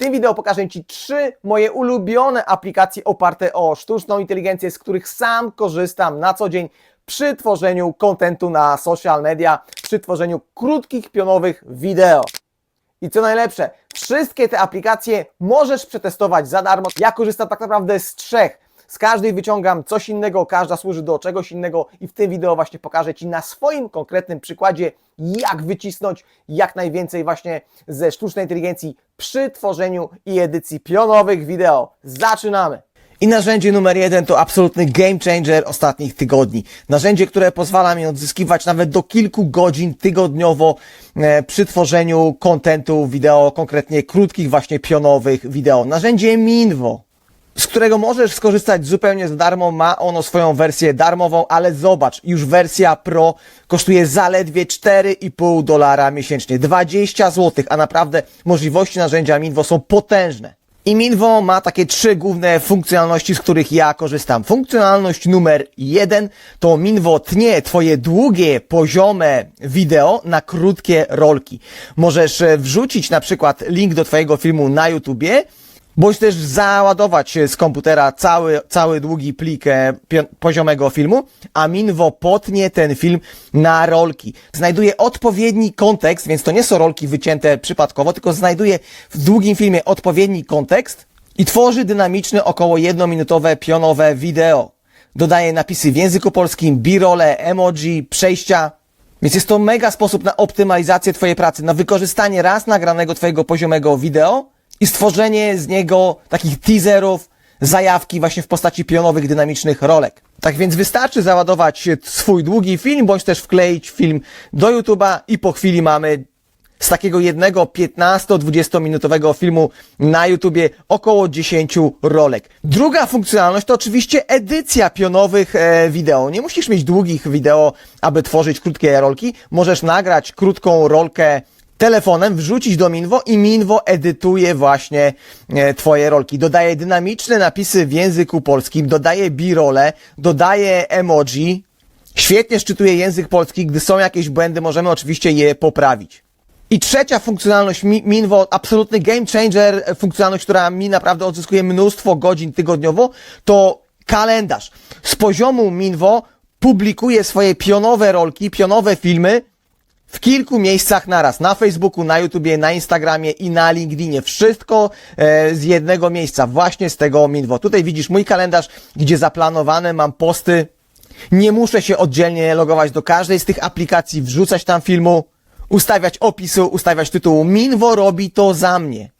tym wideo pokażę Ci trzy moje ulubione aplikacje oparte o sztuczną inteligencję, z których sam korzystam na co dzień przy tworzeniu kontentu na social media, przy tworzeniu krótkich, pionowych wideo. I co najlepsze, wszystkie te aplikacje możesz przetestować za darmo. Ja korzystam tak naprawdę z trzech. Z każdej wyciągam coś innego, każda służy do czegoś innego i w tym wideo właśnie pokażę Ci na swoim konkretnym przykładzie, jak wycisnąć jak najwięcej właśnie ze sztucznej inteligencji przy tworzeniu i edycji pionowych wideo. Zaczynamy! I narzędzie numer jeden to absolutny game changer ostatnich tygodni. Narzędzie, które pozwala mi odzyskiwać nawet do kilku godzin tygodniowo e, przy tworzeniu kontentu wideo, konkretnie krótkich właśnie pionowych wideo. Narzędzie Minwo z którego możesz skorzystać zupełnie za darmo. Ma ono swoją wersję darmową, ale zobacz, już wersja Pro kosztuje zaledwie 4,5 dolara miesięcznie. 20 zł, a naprawdę możliwości narzędzia Minwo są potężne. I Minwo ma takie trzy główne funkcjonalności, z których ja korzystam. Funkcjonalność numer jeden to Minwo tnie Twoje długie, poziome wideo na krótkie rolki. Możesz e, wrzucić na przykład link do Twojego filmu na YouTubie, bądź też załadować z komputera cały, cały długi plik e, poziomego filmu, a Minwo potnie ten film na rolki. Znajduje odpowiedni kontekst, więc to nie są rolki wycięte przypadkowo, tylko znajduje w długim filmie odpowiedni kontekst i tworzy dynamiczne około jednominutowe pionowe wideo. Dodaje napisy w języku polskim, birole, emoji, przejścia, więc jest to mega sposób na optymalizację Twojej pracy, na wykorzystanie raz nagranego Twojego poziomego wideo i stworzenie z niego takich teaserów, zajawki właśnie w postaci pionowych, dynamicznych rolek. Tak więc wystarczy załadować swój długi film, bądź też wkleić film do YouTube'a i po chwili mamy z takiego jednego 15-20 minutowego filmu na YouTubie około 10 rolek. Druga funkcjonalność to oczywiście edycja pionowych e, wideo. Nie musisz mieć długich wideo, aby tworzyć krótkie rolki. Możesz nagrać krótką rolkę telefonem, wrzucić do Minwo i Minwo edytuje właśnie e, Twoje rolki. Dodaje dynamiczne napisy w języku polskim, dodaje birole, dodaje emoji. Świetnie szczytuje język polski. Gdy są jakieś błędy, możemy oczywiście je poprawić. I trzecia funkcjonalność Mi- Minwo, absolutny game changer, e, funkcjonalność, która mi naprawdę odzyskuje mnóstwo godzin tygodniowo, to kalendarz. Z poziomu Minwo publikuje swoje pionowe rolki, pionowe filmy w kilku miejscach naraz. Na Facebooku, na YouTubie, na Instagramie i na LinkedInie. Wszystko e, z jednego miejsca, właśnie z tego Minwo. Tutaj widzisz mój kalendarz, gdzie zaplanowane mam posty. Nie muszę się oddzielnie logować do każdej z tych aplikacji, wrzucać tam filmu, ustawiać opisu, ustawiać tytułu. Minwo robi to za mnie.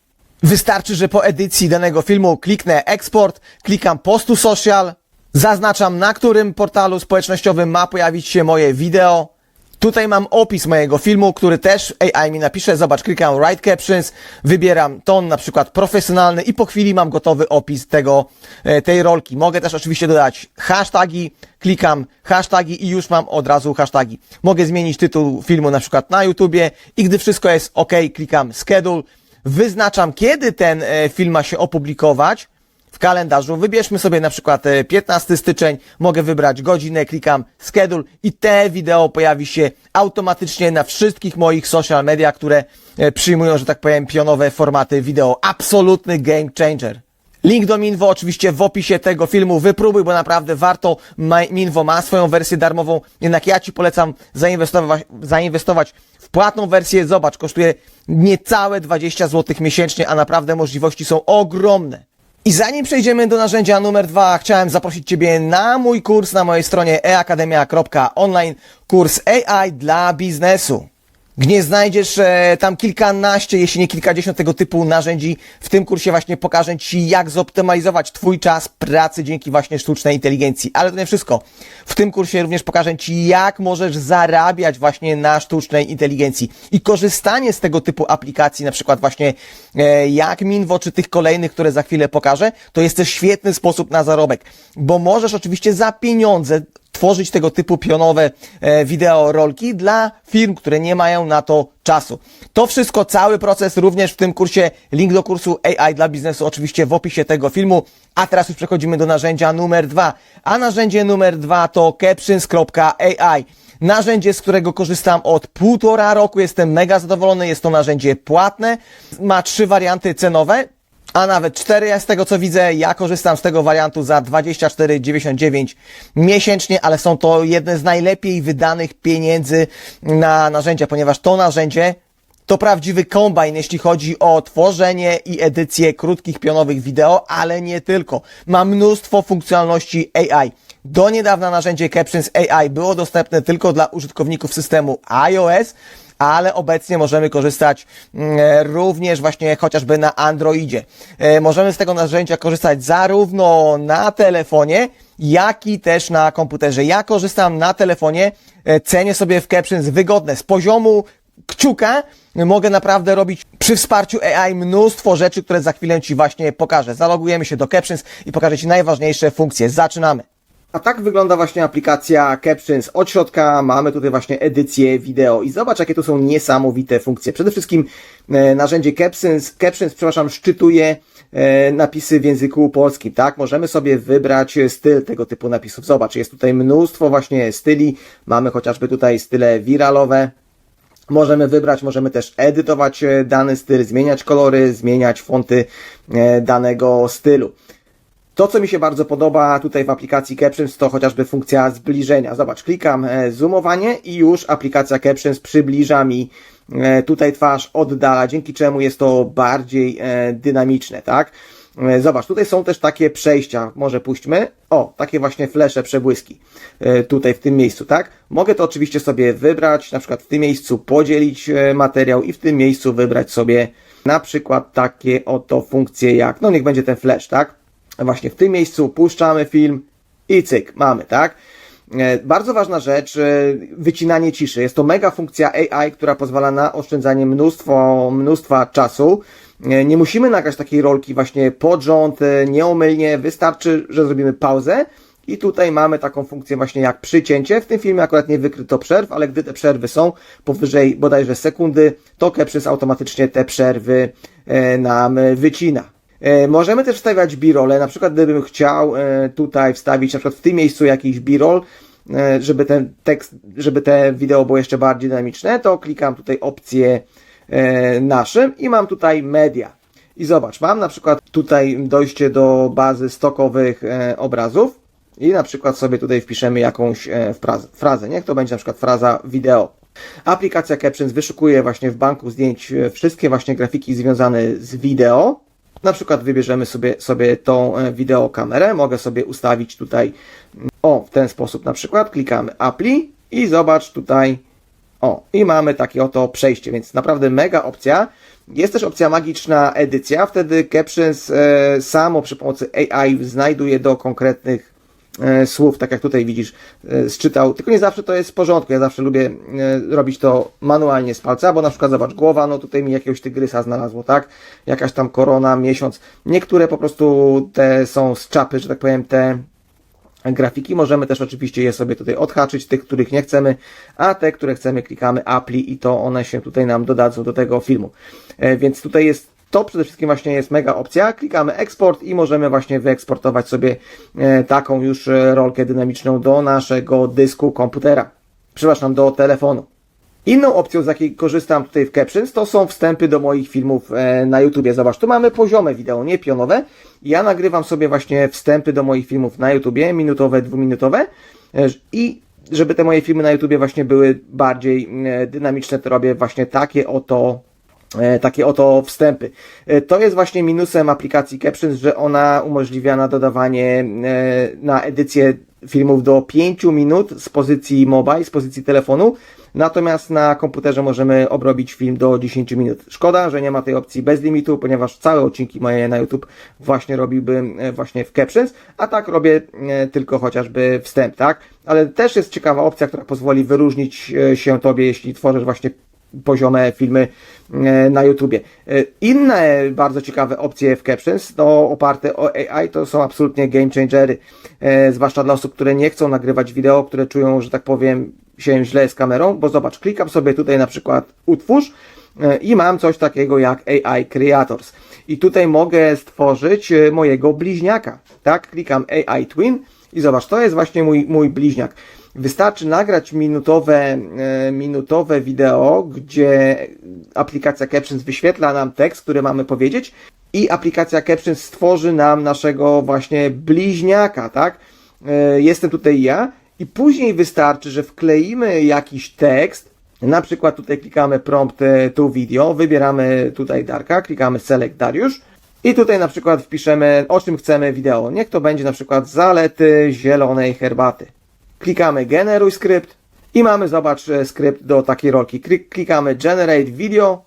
Wystarczy, że po edycji danego filmu kliknę export, klikam postu social, zaznaczam na którym portalu społecznościowym ma pojawić się moje wideo. Tutaj mam opis mojego filmu, który też AI mi napisze. Zobacz, klikam Write Captions, wybieram ton na przykład profesjonalny i po chwili mam gotowy opis tego, e, tej rolki. Mogę też oczywiście dodać hasztagi, klikam hasztagi i już mam od razu hasztagi. Mogę zmienić tytuł filmu na przykład na YouTubie i gdy wszystko jest ok, klikam schedule, wyznaczam kiedy ten e, film ma się opublikować kalendarzu. Wybierzmy sobie na przykład e, 15 styczeń, mogę wybrać godzinę, klikam schedule i te wideo pojawi się automatycznie na wszystkich moich social media, które e, przyjmują, że tak powiem, pionowe formaty wideo. Absolutny game changer. Link do Minwo oczywiście w opisie tego filmu. Wypróbuj, bo naprawdę warto. Minwo ma swoją wersję darmową, jednak ja Ci polecam zainwestować, zainwestować w płatną wersję. Zobacz, kosztuje niecałe 20 zł miesięcznie, a naprawdę możliwości są ogromne. I zanim przejdziemy do narzędzia numer dwa, chciałem zaprosić Ciebie na mój kurs na mojej stronie eakademia.online, kurs AI dla biznesu. Gdzie znajdziesz e, tam kilkanaście, jeśli nie kilkadziesiąt tego typu narzędzi. W tym kursie właśnie pokażę Ci, jak zoptymalizować Twój czas pracy dzięki właśnie sztucznej inteligencji. Ale to nie wszystko. W tym kursie również pokażę Ci, jak możesz zarabiać właśnie na sztucznej inteligencji. I korzystanie z tego typu aplikacji, na przykład właśnie e, jak Minwo, czy tych kolejnych, które za chwilę pokażę, to jest też świetny sposób na zarobek. Bo możesz oczywiście za pieniądze tworzyć tego typu pionowe e, wideo rolki dla firm, które nie mają na to czasu. To wszystko, cały proces również w tym kursie. Link do kursu AI dla biznesu oczywiście w opisie tego filmu. A teraz już przechodzimy do narzędzia numer dwa. A narzędzie numer dwa to captions.ai. Narzędzie, z którego korzystam od półtora roku, jestem mega zadowolony, jest to narzędzie płatne, ma trzy warianty cenowe, a nawet 4 ja z tego co widzę, ja korzystam z tego wariantu za 24,99 miesięcznie, ale są to jedne z najlepiej wydanych pieniędzy na narzędzia, ponieważ to narzędzie to prawdziwy kombajn, jeśli chodzi o tworzenie i edycję krótkich pionowych wideo, ale nie tylko. Ma mnóstwo funkcjonalności AI. Do niedawna narzędzie Captions AI było dostępne tylko dla użytkowników systemu iOS, ale obecnie możemy korzystać mm, również właśnie chociażby na Androidzie. E, Możemy z tego narzędzia korzystać zarówno na telefonie, jak i też na komputerze. Ja korzystam na telefonie, e, cenię sobie w Captions wygodne z poziomu kciuka mogę naprawdę robić przy wsparciu AI mnóstwo rzeczy, które za chwilę Ci właśnie pokażę. Zalogujemy się do Captions i pokażę Ci najważniejsze funkcje. Zaczynamy. A tak wygląda właśnie aplikacja Captions. Od środka mamy tutaj właśnie edycję wideo i zobacz, jakie tu są niesamowite funkcje. Przede wszystkim e, narzędzie Captions, Captions, przepraszam, szczytuje e, napisy w języku polskim, tak? Możemy sobie wybrać styl tego typu napisów. Zobacz, jest tutaj mnóstwo właśnie styli. Mamy chociażby tutaj style wiralowe, Możemy wybrać, możemy też edytować e, dany styl, zmieniać kolory, zmieniać fonty danego stylu. To, co mi się bardzo podoba tutaj w aplikacji Captions, to chociażby funkcja zbliżenia. Zobacz, klikam e, zoomowanie i już aplikacja Captions przybliża mi tutaj twarz, oddala, dzięki czemu jest to bardziej dynamiczne, tak? E, Zobacz, tutaj są też takie przejścia, może puśćmy. O, takie właśnie flesze, przebłyski e, tutaj w tym miejscu, tak? Mogę to oczywiście sobie wybrać, na przykład w tym miejscu podzielić e, materiał i w tym miejscu wybrać sobie na przykład takie oto funkcje jak, no niech będzie ten flash, tak? Właśnie w tym miejscu puszczamy film i cyk, mamy, tak? Bardzo ważna rzecz, wycinanie ciszy. Jest to mega funkcja AI, która pozwala na oszczędzanie mnóstwo, mnóstwa czasu. E, nie musimy nagrać takiej rolki właśnie pod rząd, e, nieomylnie, wystarczy, że zrobimy pauzę i tutaj mamy taką funkcję właśnie jak przycięcie. W tym filmie akurat nie wykryto przerw, ale gdy te przerwy są powyżej bodajże sekundy, to Captions automatycznie te przerwy e, nam wycina. Możemy też wstawiać b-rolle, na przykład gdybym chciał tutaj wstawić na przykład w tym miejscu jakiś b-roll, żeby ten tekst, żeby te wideo było jeszcze bardziej dynamiczne, to klikam tutaj opcję E, naszym i mam tutaj media. I zobacz, mam na przykład tutaj dojście do bazy stokowych e, obrazów i na przykład sobie tutaj wpiszemy jakąś e, frazę. Niech to będzie na przykład fraza wideo. Aplikacja Captions wyszukuje właśnie w banku zdjęć wszystkie właśnie grafiki związane z wideo. Na przykład wybierzemy sobie, sobie tą wideokamerę. Mogę sobie ustawić tutaj o, w ten sposób na przykład. Klikamy Apply i zobacz tutaj o, i mamy takie oto przejście, więc naprawdę mega opcja. Jest też opcja magiczna edycja, wtedy Captions e, samo przy pomocy AI znajduje do konkretnych e, słów, tak jak tutaj widzisz, e, sczytał, tylko nie zawsze to jest w porządku, ja zawsze lubię e, robić to manualnie z palca, bo na przykład zobacz, głowa, no tutaj mi jakiegoś tygrysa znalazło, tak? Jakaś tam korona, miesiąc. Niektóre po prostu te są z czapy, że tak powiem, te grafiki. Możemy też oczywiście je sobie tutaj odhaczyć, tych, których nie chcemy, a te, które chcemy, klikamy Apply i to one się tutaj nam dodadzą do tego filmu. E, więc tutaj jest to przede wszystkim właśnie jest mega opcja. Klikamy eksport i możemy właśnie wyeksportować sobie e, taką już e, rolkę dynamiczną do naszego dysku komputera. Przepraszam, do telefonu. Inną opcją, z jakiej korzystam tutaj w Captions, to są wstępy do moich filmów e, na YouTubie. Zobacz, tu mamy poziome wideo, nie pionowe. Ja nagrywam sobie właśnie wstępy do moich filmów na YouTubie, minutowe, dwuminutowe i żeby te moje filmy na YouTubie właśnie były bardziej dynamiczne, to robię właśnie takie oto takie oto wstępy. To jest właśnie minusem aplikacji Captions, że ona umożliwia na dodawanie na edycję filmów do 5 minut z pozycji mobile, z pozycji telefonu, Natomiast na komputerze możemy obrobić film do 10 minut. Szkoda, że nie ma tej opcji bez limitu, ponieważ całe odcinki moje na YouTube właśnie robiłbym e, właśnie w Captions, a tak robię e, tylko chociażby wstęp, tak? Ale też jest ciekawa opcja, która pozwoli wyróżnić e, się Tobie, jeśli tworzysz właśnie poziome filmy na YouTubie. Inne bardzo ciekawe opcje w Captions, to oparte o AI, to są absolutnie game changery, zwłaszcza dla osób, które nie chcą nagrywać wideo, które czują, że tak powiem, się źle z kamerą, bo zobacz, klikam sobie tutaj na przykład utwórz e, i mam coś takiego jak AI Creators. I tutaj mogę stworzyć e, mojego bliźniaka. Tak, klikam AI Twin i zobacz, to jest właśnie mój, mój bliźniak. Wystarczy nagrać minutowe, e, minutowe wideo, gdzie aplikacja Captions wyświetla nam tekst, który mamy powiedzieć i aplikacja Captions stworzy nam naszego właśnie bliźniaka, tak? E, Jestem tutaj ja i później wystarczy, że wkleimy jakiś tekst, na przykład tutaj klikamy prompt e, to video, wybieramy tutaj Darka, klikamy select Dariusz i tutaj na przykład wpiszemy o czym chcemy wideo. Niech to będzie na przykład zalety zielonej herbaty. Klikamy generuj skrypt i mamy zobacz e, skrypt do takiej rolki. Klik- Klikamy generate video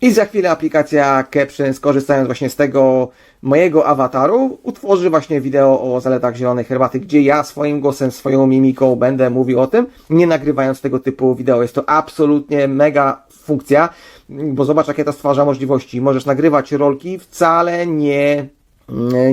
i za chwilę aplikacja Caption, skorzystając właśnie z tego mojego awataru, utworzy właśnie wideo o zaletach zielonej herbaty, gdzie ja swoim głosem, swoją mimiką będę mówił o tym, nie nagrywając tego typu wideo. Jest to absolutnie mega funkcja, bo zobacz, jakie to stwarza możliwości. Możesz nagrywać rolki wcale nie,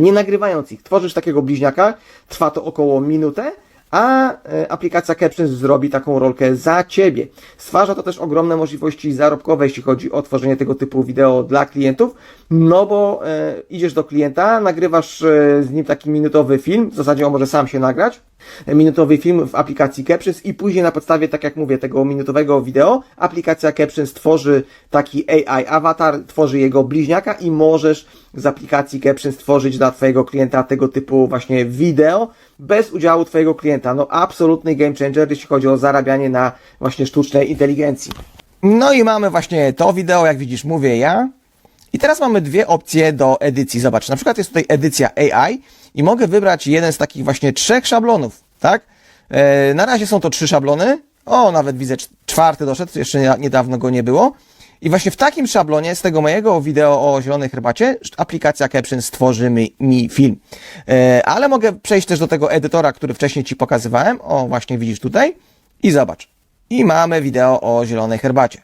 nie nagrywając ich. Tworzysz takiego bliźniaka, trwa to około minutę, a e, aplikacja Captions zrobi taką rolkę za Ciebie. Stwarza to też ogromne możliwości zarobkowe, jeśli chodzi o tworzenie tego typu wideo dla klientów, no bo e, idziesz do klienta, nagrywasz e, z nim taki minutowy film, w zasadzie on może sam się nagrać, e, minutowy film w aplikacji Captions i później na podstawie, tak jak mówię, tego minutowego wideo, aplikacja Captions tworzy taki AI awatar, tworzy jego bliźniaka i możesz z aplikacji Captions stworzyć dla Twojego klienta tego typu właśnie wideo bez udziału Twojego klienta. No absolutny game changer, jeśli chodzi o zarabianie na właśnie sztucznej inteligencji. No i mamy właśnie to wideo, jak widzisz, mówię ja. I teraz mamy dwie opcje do edycji. Zobacz, na przykład jest tutaj edycja AI i mogę wybrać jeden z takich właśnie trzech szablonów, tak? E, na razie są to trzy szablony. O, nawet widzę cz- czwarty doszedł, jeszcze nie- niedawno go nie było. I właśnie w takim szablonie z tego mojego wideo o zielonej herbacie aplikacja Caption stworzy mi, mi film. E, ale mogę przejść też do tego edytora, który wcześniej Ci pokazywałem. O, właśnie widzisz tutaj. I zobacz. I mamy wideo o zielonej herbacie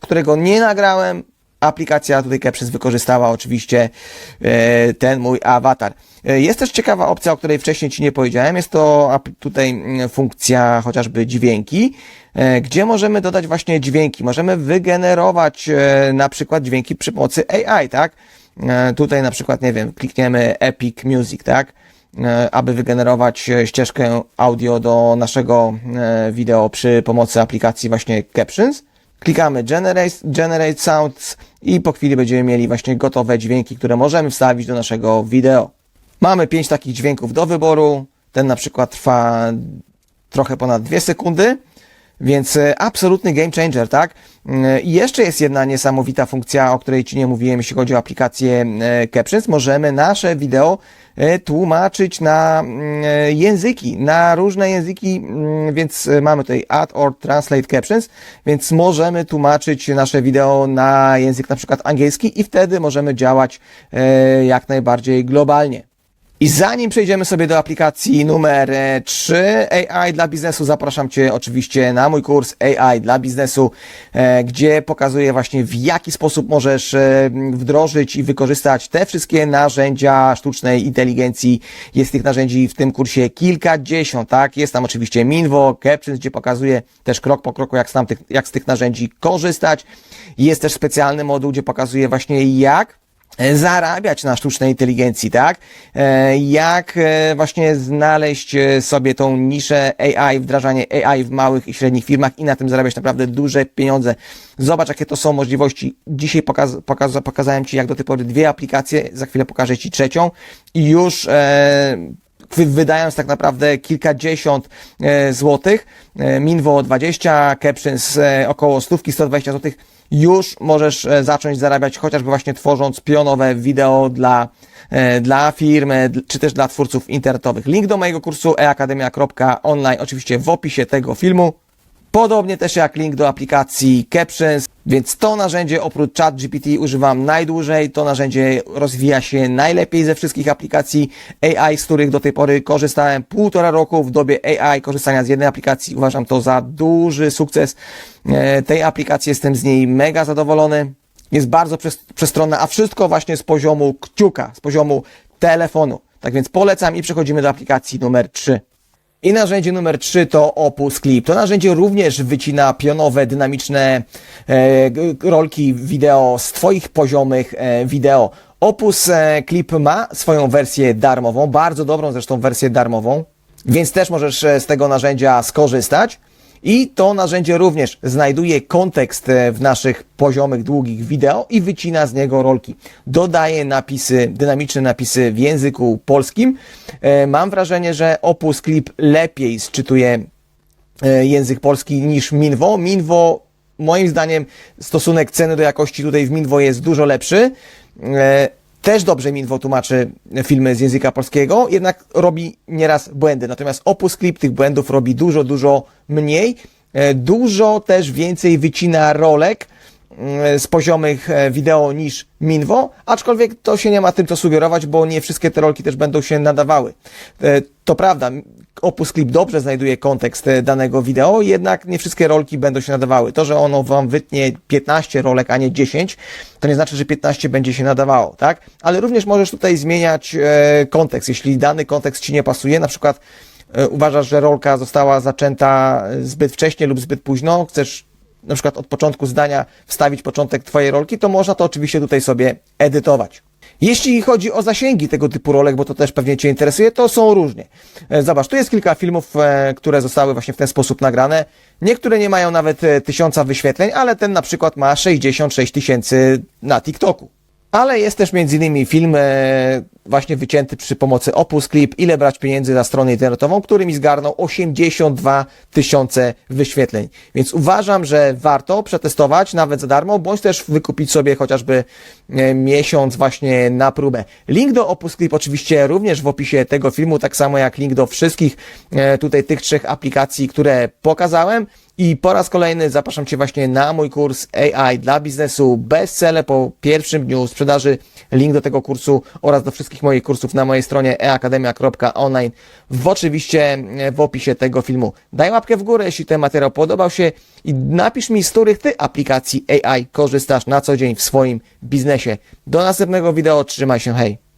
którego nie nagrałem. Aplikacja tutaj Captions wykorzystała oczywiście e, ten mój awatar. E, Jest też ciekawa opcja, o której wcześniej Ci nie powiedziałem. Jest to tutaj mm, funkcja chociażby dźwięki, e, gdzie możemy dodać właśnie dźwięki. Możemy wygenerować na przykład dźwięki przy pomocy AI, tak? Tutaj na przykład, nie wiem, klikniemy Epic Music, tak? aby wygenerować ścieżkę audio do naszego wideo przy pomocy aplikacji właśnie Captions. Klikamy generate, generate Sounds i po chwili będziemy mieli właśnie gotowe dźwięki, które możemy wstawić do naszego wideo. Mamy pięć takich dźwięków do wyboru. Ten na przykład trwa trochę ponad dwie sekundy. Więc e, absolutny game changer, tak? Mm, I jeszcze jest jedna niesamowita funkcja, o której Ci nie mówiłem, jeśli chodzi o aplikację e, Captions. Możemy nasze wideo e, tłumaczyć na mm, e, języki, na różne języki, mm, więc e, mamy tutaj Add or Translate Captions, więc możemy tłumaczyć nasze wideo na język na przykład angielski i wtedy możemy działać e, jak najbardziej globalnie. I zanim przejdziemy sobie do aplikacji numer e, 3 AI dla biznesu, zapraszam Cię oczywiście na mój kurs AI dla biznesu, e, gdzie pokazuję właśnie w jaki sposób możesz e, wdrożyć i wykorzystać te wszystkie narzędzia sztucznej inteligencji. Jest tych narzędzi w tym kursie kilkadziesiąt, tak? Jest tam oczywiście Minvo, Captions, gdzie pokazuję też krok po kroku, jak z, tamtych, jak z tych narzędzi korzystać. Jest też specjalny moduł, gdzie pokazuję właśnie jak e, zarabiać na sztucznej inteligencji, tak? E, Jak e, właśnie znaleźć e, sobie tą niszę AI, wdrażanie AI w małych i średnich firmach i na tym zarabiać naprawdę duże pieniądze. Zobacz, jakie to są możliwości. Dzisiaj pokaz, pokaz, pokazałem Ci, jak do tej pory dwie aplikacje, za chwilę pokażę Ci trzecią i już e, wy- wydając tak naprawdę kilkadziesiąt e, złotych, e, Minwo 20, Captions e, około stówki, 120 złotych, już możesz e, zacząć zarabiać chociażby właśnie tworząc pionowe wideo dla, e, dla firmy, czy też dla twórców internetowych. Link do mojego kursu eakademia.online oczywiście w opisie tego filmu. Podobnie też jak link do aplikacji Captions, więc to narzędzie oprócz ChatGPT używam najdłużej. To narzędzie rozwija się najlepiej ze wszystkich aplikacji AI, z których do tej pory korzystałem półtora roku w dobie AI korzystania z jednej aplikacji. Uważam to za duży sukces e, tej aplikacji. Jestem z niej mega zadowolony. Jest bardzo przes- przestronna, a wszystko właśnie z poziomu kciuka, z poziomu telefonu. Tak więc polecam i przechodzimy do aplikacji numer 3. I narzędzie numer 3 to Opus Clip. To narzędzie również wycina pionowe, dynamiczne e, rolki wideo z Twoich poziomych e, wideo. Opus e, Clip ma swoją wersję darmową, bardzo dobrą zresztą wersję darmową. więc też możesz e, z tego narzędzia skorzystać. I to narzędzie również znajduje kontekst e, w naszych poziomych, długich wideo i wycina z niego rolki. Dodaje napisy, dynamiczne napisy w języku polskim. E, Mam wrażenie, że Opus Clip lepiej sczytuje e, język polski niż Minwo. Minwo, moim zdaniem, stosunek ceny do jakości tutaj w Minwo jest dużo lepszy. Też dobrze Minwo tłumaczy filmy z języka polskiego, jednak robi nieraz błędy. Natomiast Opus Clip tych błędów robi dużo, dużo mniej. E, Dużo też więcej wycina rolek z poziomych e, wideo niż Minwo, aczkolwiek to się nie ma tym co sugerować, bo nie wszystkie te rolki też będą się nadawały. E, To prawda, Opus Clip dobrze znajduje kontekst e, danego wideo, jednak nie wszystkie rolki będą się nadawały. To, że ono wam wytnie 15 rolek, a nie 10, to nie znaczy, że 15 będzie się nadawało, tak? Ale również możesz tutaj zmieniać kontekst. Jeśli dany kontekst ci nie pasuje, na przykład uważasz, że rolka została zaczęta zbyt wcześnie lub zbyt późno, chcesz na przykład od początku zdania wstawić początek Twojej rolki, to można to oczywiście tutaj sobie edytować. Jeśli chodzi o zasięgi tego typu rolek, bo to też pewnie Cię interesuje, to są różnie. E, Zobacz, tu jest kilka filmów, e, które zostały właśnie w ten sposób nagrane. Niektóre nie mają nawet e, tysiąca wyświetleń, ale ten na przykład ma 66 tysięcy na TikToku. Ale jest też między innymi film e, właśnie wycięty przy pomocy Opus Clip, ile brać pieniędzy na stronę internetową, który mi zgarnął 82 tysiące wyświetleń. Więc uważam, że warto przetestować nawet za darmo, bądź też wykupić sobie chociażby e, miesiąc właśnie na próbę. Link do Opus Clip oczywiście również w opisie tego filmu, tak samo jak link do wszystkich e, tutaj tych trzech aplikacji, które pokazałem. I po raz kolejny zapraszam Cię właśnie na mój kurs AI dla biznesu bestseller po pierwszym dniu sprzedaży. Link do tego kursu oraz do wszystkich moich kursów na mojej stronie eakademia.online w oczywiście e, w opisie tego filmu. Daj łapkę w górę, jeśli ten materiał podobał się i napisz mi, z których Ty aplikacji AI korzystasz na co dzień w swoim biznesie. Do następnego wideo, trzymaj się, hej!